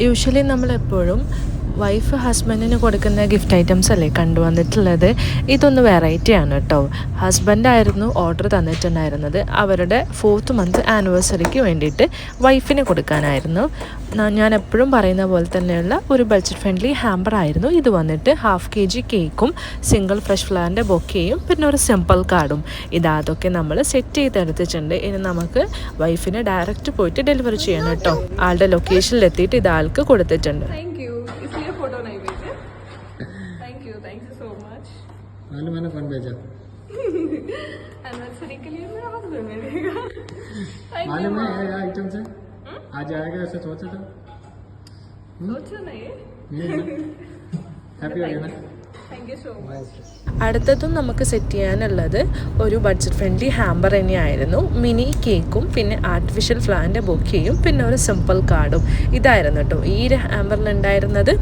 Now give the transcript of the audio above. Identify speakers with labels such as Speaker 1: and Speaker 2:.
Speaker 1: Usually നമ്മളെപ്പോഴും wife ഹസ്ബൻഡിന് കൊടുക്കുന്ന ഗിഫ്റ്റ് ഐറ്റംസ് അല്ലേ കണ്ടുവന്നിട്ടുള്ളത്? ഇതൊന്ന് വെറൈറ്റിയാണ് കേട്ടോ. ഹസ്ബൻഡായിരുന്നു ഓർഡർ തന്നിട്ടുണ്ടായിരുന്നത്. അവരുടെ ഫോർത്ത് മന്ത് ആനിവേഴ്സറിക്ക് വേണ്ടിയിട്ട് വൈഫിന് കൊടുക്കാനായിരുന്നു. ഞാൻ എപ്പോഴും പറയുന്ന പോലെ തന്നെയുള്ള ഒരു ബഡ്ജറ്റ് ഫ്രണ്ട്ലി ഹാമ്പർ ആയിരുന്നു. ഇത് വന്നിട്ട് ഹാഫ് കെ ജി കേക്കും സിംഗിൾ ഫ്രഷ് ഫ്ലവറിന്റെ ബൊക്കെയും പിന്നെ ഒരു സിമ്പിൾ കാർഡും ഇതാതൊക്കെ നമ്മൾ സെറ്റ് ചെയ്തെടുത്തിട്ടുണ്ട്. ഇനി നമുക്ക് വൈഫിന് ഡയറക്റ്റ് പോയിട്ട് ഡെലിവറി ചെയ്യണം കേട്ടോ. ആളുടെ ലൊക്കേഷനിൽ എത്തിയിട്ട് ഇത് ആൾക്ക് കൊടുത്തിട്ടുണ്ട്.
Speaker 2: താങ്ക് फोटो नहीं भेजे thank you thank you so much
Speaker 3: मालूम है ना कौन भेजा
Speaker 2: एनिवर्सरी के लिए मेरा हस्बैंड मिलेगा थैंक यू
Speaker 3: मालूम है ये आइटम से आज आएगा ऐसा सोचा था
Speaker 2: सोचो नहीं
Speaker 3: हैप्पी हो गया ना
Speaker 2: थैंक यू सो मच
Speaker 1: അടുത്തതും നമുക്ക് സെറ്റ് ചെയ്യാനുള്ളത് ഒരു ബഡ്ജറ്റ് ഫ്രണ്ട്ലി ഹാമ്പർ തന്നെയായിരുന്നു മിനി കേക്കും പിന്നെ ആർട്ടിഫിഷ്യൽ ഫ്ലവറിൻ്റെ ബൊക്കയും പിന്നെ ഒരു സിമ്പിൾ കാർഡും ഇതായിരുന്നു കേട്ടോ ഈ ഒരു ഹാമ്പറിൽ ഉണ്ടായിരുന്നത്